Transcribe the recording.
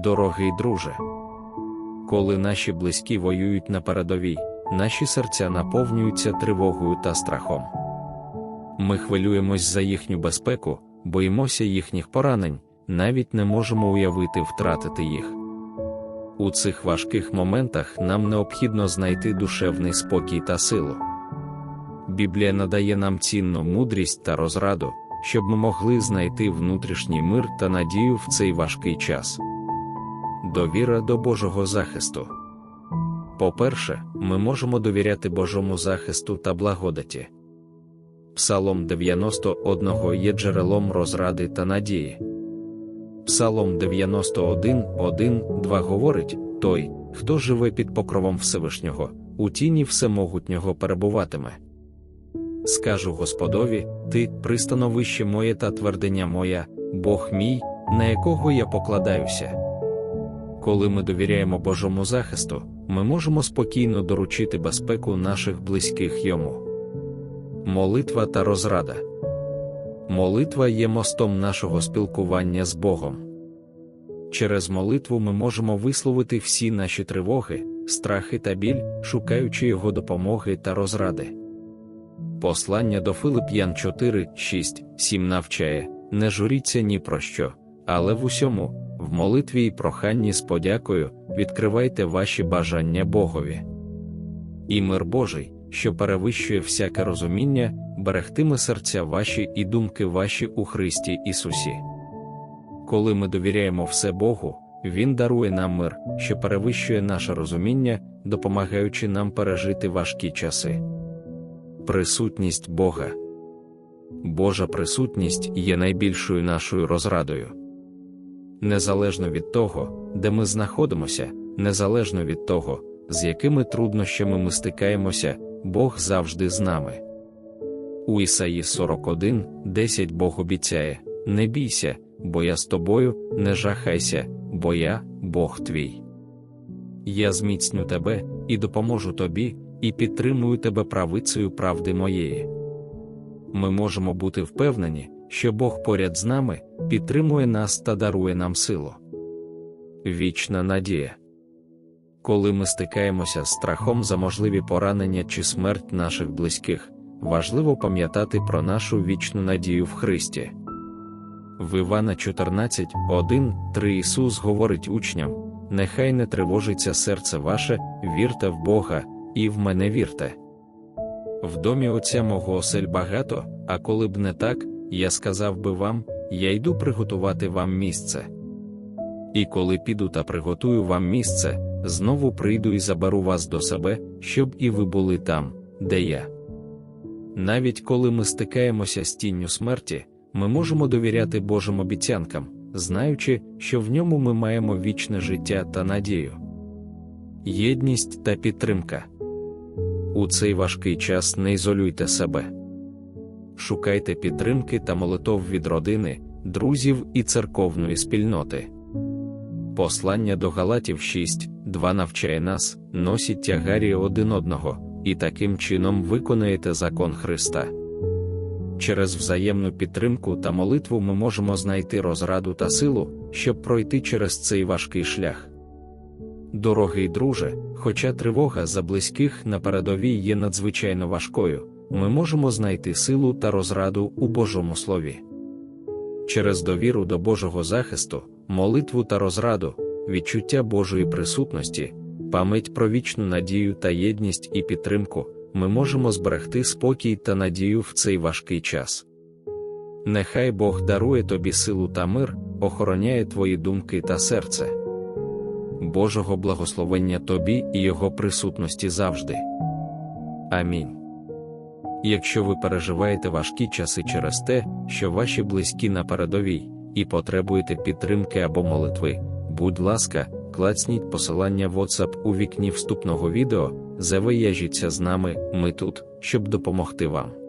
дорогий друже. Коли наші близькі воюють на передовій, наші серця наповнюються тривогою та страхом. Ми хвилюємось за їхню безпеку, боїмося їхніх поранень, навіть не можемо уявити втратити їх. У цих важких моментах нам необхідно знайти душевний спокій та силу. Біблія надає нам цінну мудрість та розраду, щоб ми могли знайти внутрішній мир та надію в цей важкий час. Довіра до Божого захисту. По-перше, ми можемо довіряти Божому захисту та благодаті. Псалом 91 є джерелом розради та надії. Псалом 91, 1, 2 говорить: Той, хто живе під покровом Всевишнього, у тіні всемогутнього перебуватиме. Скажу Господові, Ти пристановище моє та твердиня моя, Бог мій, на якого я покладаюся. Коли ми довіряємо Божому захисту, ми можемо спокійно доручити безпеку наших близьких йому. Молитва та розрада. Молитва є мостом нашого спілкування з Богом. Через молитву ми можемо висловити всі наші тривоги, страхи та біль, шукаючи Його допомоги та розради. Послання до Филип'ян 4, 6, 7 навчає: не журіться ні про що, але в усьому, в молитві і проханні з подякою, відкривайте ваші бажання Богові. І мир Божий, що перевищує всяке розуміння, берегтиме серця ваші і думки ваші у Христі Ісусі. Коли ми довіряємо все Богу, Він дарує нам мир, що перевищує наше розуміння, допомагаючи нам пережити важкі часи. Присутність Бога. Божа присутність є найбільшою нашою розрадою. Незалежно від того, де ми знаходимося, незалежно від того, з якими труднощами ми стикаємося, Бог завжди з нами. У Ісаї 41, 10 Бог обіцяє: Не бійся, бо я з тобою, не жахайся, бо я, Бог твій. Я зміцню тебе і допоможу тобі, і підтримую тебе правицею правди моєї. Ми можемо бути впевнені, що Бог поряд з нами підтримує нас та дарує нам силу. Вічна надія. Коли ми стикаємося з страхом за можливі поранення чи смерть наших близьких, важливо пам'ятати про нашу вічну надію в Христі. В Івана 14, 1, 3 Ісус говорить учням: Нехай не тривожиться серце ваше, вірте в Бога, і в мене вірте. В домі Отця мого осель багато, а коли б не так, я сказав би вам, я йду приготувати вам місце. І коли піду та приготую вам місце, знову прийду і заберу вас до себе, щоб і ви були там, де я. Навіть коли ми стикаємося з тінню смерті, ми можемо довіряти Божим обіцянкам, знаючи, що в ньому ми маємо вічне життя та надію. Єдність та підтримка. У цей важкий час не ізолюйте себе. Шукайте підтримки та молитов від родини, друзів і церковної спільноти. Послання до Галатів 6, 2 навчає нас, носіть тягарі один одного, і таким чином виконаєте закон Христа. Через взаємну підтримку та молитву ми можемо знайти розраду та силу, щоб пройти через цей важкий шлях. Дорогий друже, хоча тривога за близьких на передовій є надзвичайно важкою, ми можемо знайти силу та розраду у Божому Слові. Через довіру до Божого захисту, молитву та розраду, відчуття Божої присутності, пам'ять про вічну надію та єдність і підтримку, ми можемо зберегти спокій та надію в цей важкий час. Нехай Бог дарує тобі силу та мир, охороняє твої думки та серце. Божого благословення тобі і Його присутності завжди. Амінь. Якщо ви переживаєте важкі часи через те, що ваші близькі на передовій, і потребуєте підтримки або молитви, будь ласка, клацніть посилання WhatsApp у вікні вступного відео, завияжіться з нами, ми тут, щоб допомогти вам.